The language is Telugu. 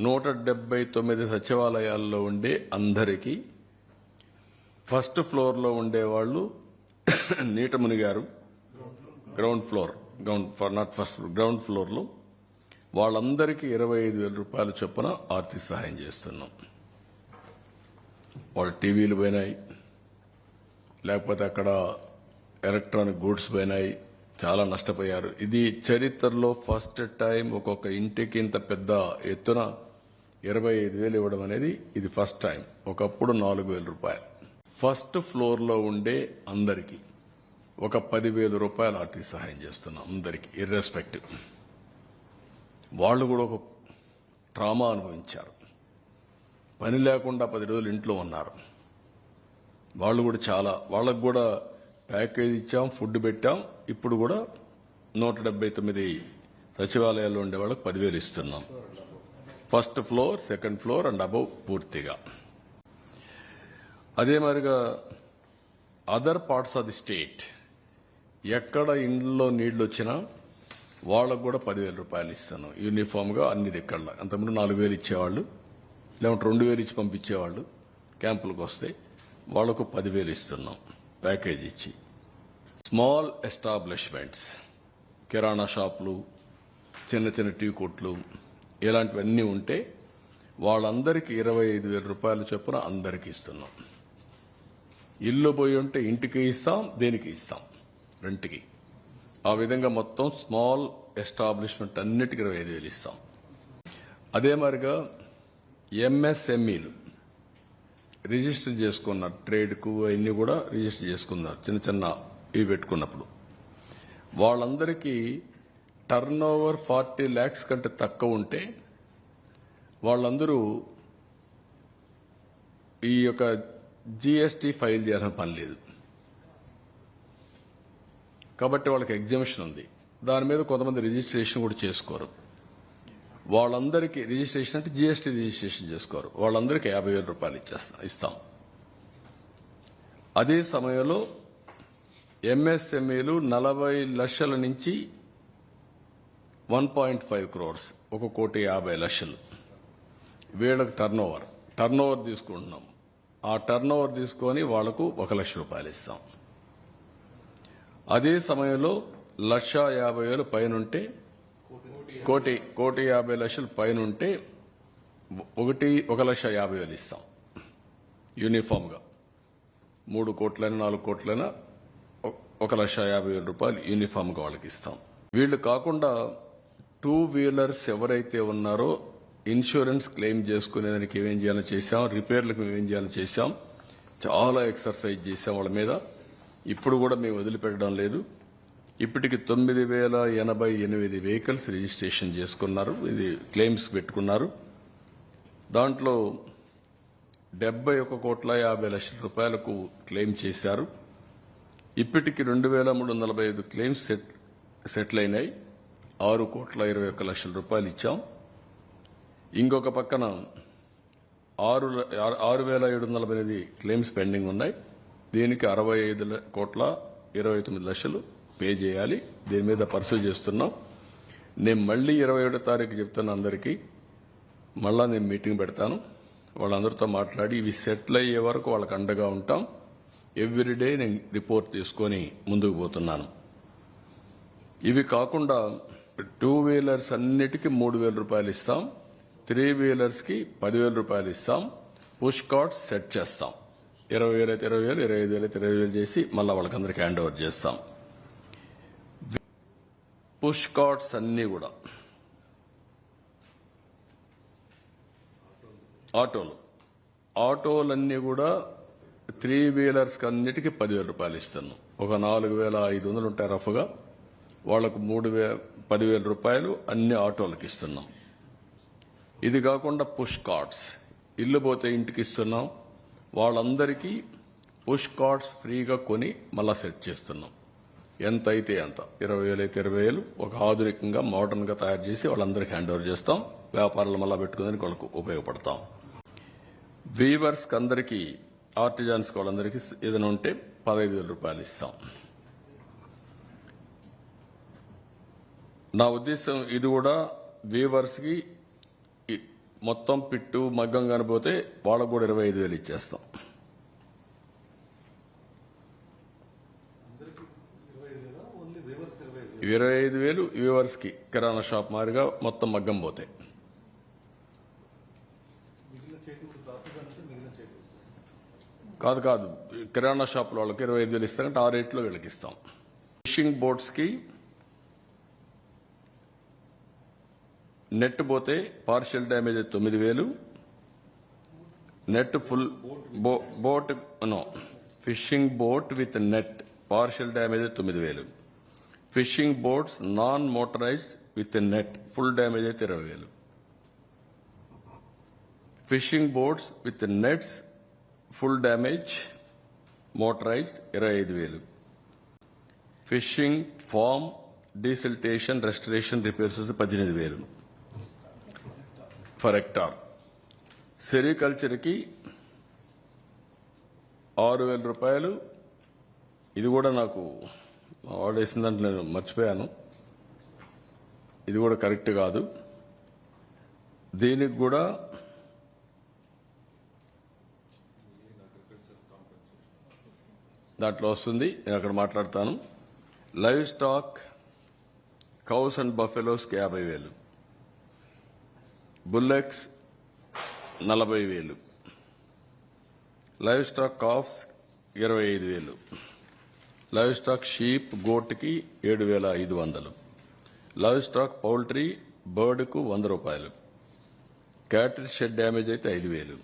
నూట డెబ్బై తొమ్మిది సచివాలయాల్లో ఉండే అందరికీ ఫస్ట్ ఫ్లోర్లో ఉండేవాళ్ళు నీట మునిగారు ground floor ground not first ground ఫ్లోర్లో వాళ్ళందరికీ ఇరవై ఐదు వేల రూపాయల చొప్పున ఆర్థిక సహాయం చేస్తున్నాం. వాళ్ళ టీవీలు పోయినాయి. లేకపోతే అక్కడ ఎలక్ట్రానిక్ గూడ్స్ పోయినాయి. చాలా నష్టపోయారు. ఇది చరిత్రలో ఫస్ట్ టైం ఒక్కొక్క ఇంటికి ఇంత పెద్ద ఎత్తున ఇరవై ఐదు వేలు ఇవ్వడం అనేది ఇది ఫస్ట్ టైం ఒకప్పుడు నాలుగు వేల రూపాయలు. ఫస్ట్ ఫ్లోర్లో ఉండే అందరికీ ఒక పదివేల రూపాయలు ఆర్థిక సహాయం చేస్తున్నాం అందరికీ ఇర్రెస్పెక్టివ్ వాళ్ళు కూడా ఒక ట్రామా అనుభవించారు. పని లేకుండా పది రోజులు ఇంట్లో ఉన్నారు. వాళ్ళు కూడా చాలా వాళ్ళకు కూడా ప్యాకేజ్ ఇచ్చాం ఫుడ్ పెట్టాం. ఇప్పుడు కూడా నూట డెబ్బై తొమ్మిది సచివాలయాల్లో ఉండే వాళ్ళకి పదివేలు ఇస్తున్నాం. First floor second floor and above పూర్తిగా. అదే మరిగా other parts of the state ఎక్కడ ఇండ్లలో నీళ్ళు వచ్చినా వాళ్ళకు కూడా పదివేల రూపాయలు ఇస్తున్నాం యూనిఫామ్గా అన్ని దిక్కల్లో. అంతకుముందు నాలుగు వేలు ఇచ్చేవాళ్ళు లేకుంటే రెండు వేలు ఇచ్చి పంపించేవాళ్ళు క్యాంపులకు వస్తే వాళ్ళకు పదివేలు ఇస్తున్నాం ప్యాకేజ్ ఇచ్చి. స్మాల్ ఎస్టాబ్లిష్మెంట్స్ కిరాణా షాపులు చిన్న చిన్న టీ కొట్లు ఇలాంటివన్నీ ఉంటే వాళ్ళందరికీ ఇరవై ఐదు వేల రూపాయల చొప్పున అందరికీ ఇస్తున్నాం. ఇల్లు పోయి ఉంటే ఇంటికి ఇస్తాం దేనికి ఇస్తాం? రెంట్కి. ఆ విధంగా మొత్తం స్మాల్ ఎస్టాబ్లిష్మెంట్ అన్నిటికీ ఇరవై ఐదు వేలు ఇస్తాం. అదే మరిగా ఎంఎస్ఎంఈలు రిజిస్టర్ చేసుకున్నారు ట్రేడ్కు అవన్నీ కూడా రిజిస్టర్ చేసుకున్నారు చిన్న చిన్న ఇవి పెట్టుకున్నప్పుడు. వాళ్ళందరికీ టర్న్ ఓవర్ ఫార్టీ ల్యాక్స్ కంటే తక్కువ ఉంటే వాళ్ళందరూ ఈ యొక్క జిఎస్టీ ఫైల్ చేయాల్సిన పని లేదు. కాబట్టి వాళ్ళకి ఎగ్జిబిషన్ ఉంది. దాని మీద కొంతమంది రిజిస్ట్రేషన్ కూడా చేసుకోరు. వాళ్ళందరికీ రిజిస్ట్రేషన్ అంటే జిఎస్టీ రిజిస్ట్రేషన్ చేసుకోరు. వాళ్ళందరికీ యాభై వేల రూపాయలు ఇచ్చేస్తాం ఇస్తాం. అదే సమయంలో ఎంఎస్ఎంఈలు నలభై లక్షల నుంచి వన్ పాయింట్ ఫైవ్ క్రోర్స్ ఒక కోటి యాభై లక్షలు. వీళ్ళకి టర్న్ ఓవర్ టర్న్ ఓవర్ తీసుకుంటున్నాం. ఆ టర్న్ ఓవర్ తీసుకొని వాళ్ళకు ఒక లక్ష రూపాయలు ఇస్తాం. అదే సమయంలో లక్ష యాభై వేలు పైనుంటే కోటి కోటి యాభై లక్షలు పైనుంటే ఒకటి ఒక లక్ష యాభై వేలు ఇస్తాం. యూనిఫామ్గా. మూడు కోట్లైనా నాలుగు కోట్లైనా ఒక లక్ష యాభై వేల రూపాయలు యూనిఫామ్గా వాళ్ళకి ఇస్తాం. వీళ్ళు కాకుండా టూ వీలర్స్ ఎవరైతే ఉన్నారో ఇన్సూరెన్స్ క్లెయిమ్ చేసుకునేదానికి ఏమేం చేయాలో చేశాం రిపేర్లకు ఏమేం చేయాలో చేశాం చాలా ఎక్సర్సైజ్ చేశాం వాళ్ళ మీద. ఇప్పుడు కూడా మేము వదిలిపెట్టడం లేదు. ఇప్పటికి తొమ్మిది వేల ఎనభై ఎనిమిది వెహికల్స్ రిజిస్ట్రేషన్ చేసుకున్నారు. ఇది క్లెయిమ్స్ పెట్టుకున్నారు. దాంట్లో డెబ్బై ఒక కోట్ల యాభై లక్షల రూపాయలకు క్లెయిమ్ చేశారు. ఇప్పటికి రెండు వేల మూడు వందల నలభై ఐదు క్లెయిమ్స్ సెట్ సెటిల్ అయినాయి. ఆరు కోట్ల ఇరవై ఒక్క లక్షల రూపాయలు ఇచ్చాం. ఇంకొక పక్కన ఆరు ఆరు- వేల ఏడు వందల నలభై ఎనిమిది క్లెయిమ్స్ పెండింగ్ ఉన్నాయి. దీనికి అరవై ఐదు కోట్ల ఇరవై తొమ్మిది లక్షలు పే చేయాలి. దీని మీద పర్సూ చేస్తున్నాం. నేను మళ్ళీ ఇరవై ఏడో తారీఖు చెప్తాను అందరికీ మళ్ళా నేను మీటింగ్ పెడతాను. వాళ్ళందరితో మాట్లాడి ఇవి సెటిల్ అయ్యే వరకు వాళ్ళకి అండగా ఉంటాం. ఎవ్రీడే నేను రిపోర్ట్ తీసుకొని ముందుకు పోతున్నాను. ఇవి కాకుండా టూ వీలర్స్ అన్నిటికీ మూడు వేల రూపాయలు ఇస్తాం. త్రీ వీలర్స్కి పదివేల రూపాయలు ఇస్తాం. పుష్ కార్డ్స్ సెట్ చేస్తాం. ఇరవై వేలు అయితే ఇరవై వేలు ఇరవై ఐదు వేలు అయితే ఇరవై వేలు చేసి మళ్ళీ వాళ్ళకందరికీ హ్యాండ్ ఓవర్ చేస్తాం. పుష్ కార్డ్స్ అన్నీ కూడా. ఆటోలు. ఆటోలన్నీ కూడా త్రీ వీలర్స్కి అన్నిటికీ పదివేల రూపాయలు ఇస్తాను ఒక నాలుగు వేల ఐదు వందలు ఉంటాయి రఫ్గా. వాళ్ళకు మూడు వే పదివేల రూపాయలు అన్ని ఆటోలకు ఇస్తున్నాం. ఇది కాకుండా పుష్ కార్డ్స్. ఇల్లు పోతే ఇంటికి ఇస్తున్నాం. వాళ్ళందరికీ పుష్ కార్డ్స్ ఫ్రీగా కొని మళ్ళా సెట్ చేస్తున్నాం. ఎంత అయితే ఎంత ఇరవై వేలు అయితే ఇరవై వేలు. ఒక ఆధునికంగా మోడర్న్గా తయారు చేసి వాళ్ళందరికీ హ్యాండ్ ఓవర్ చేస్తాం. వ్యాపారాలు మళ్ళా పెట్టుకుని వాళ్ళకు ఉపయోగపడతాం. వీవర్స్కి అందరికీ ఆర్టిజాన్స్కి వాళ్ళందరికీ ఏదైనా ఉంటే పదహైదు వేల రూపాయలు ఇస్తాం. నా ఉద్దేశం ఇది కూడా వీవర్స్కి మొత్తం పిట్టు మగ్గం కనిపోతే వాళ్ళకు కూడా ఇరవై ఐదు వేలు ఇచ్చేస్తాం. ఇరవై ఐదు వేలు? వ్యూవర్స్కి కిరాణా షాప్ మాదిరిగా మొత్తం మగ్గం పోతాయి కాదు కాదు. కిరాణా షాప్ వాళ్ళకి ఇరవై ఐదు వేలు ఇస్తారంటే ఆ రేట్లో వీళ్ళకి ఇస్తాం. ఫిషింగ్ బోట్స్ నెట్ పోతే పార్షియల్ డ్యామేజ్ తొమ్మిది వేలు. Net full boat no fishing boat with net partial damage తొమ్మిది వేలు. Fishing boats non motorised with net full damage అయితే ఇరవై వేలు. Fishing boats with nets full damage motorised ఇరవై ఐదు వేలు. Fishing farm desiltation restoration repairs పద్దెనిమిది వేలు. For hectare. సెరికల్చర్కి ఆరు వేల రూపాయలు. ఇది కూడా నాకు వాడేసిన దాంట్లో నేను మర్చిపోయాను. ఇది కూడా కరెక్ట్ కాదు. దీనికి కూడా దాంట్లో వస్తుంది. నేను అక్కడ మాట్లాడతాను. లైవ్ స్టాక్ కౌస్ అండ్ బఫెలోస్కి యాభై వేలు. బుల్లెక్స్ నలభై వేలు. లైవ్ స్టాక్ కాఫ్స్ ఇరవై ఐదు వేలు. లైవ్ స్టాక్ షీప్ గోట్కి ఏడు వేల ఐదు వందలు. లైవ్ స్టాక్ పౌల్ట్రీ బర్డ్కు వంద రూపాయలు. క్యాటరీ షెడ్ డ్యామేజ్ అయితే ఐదు వేలు.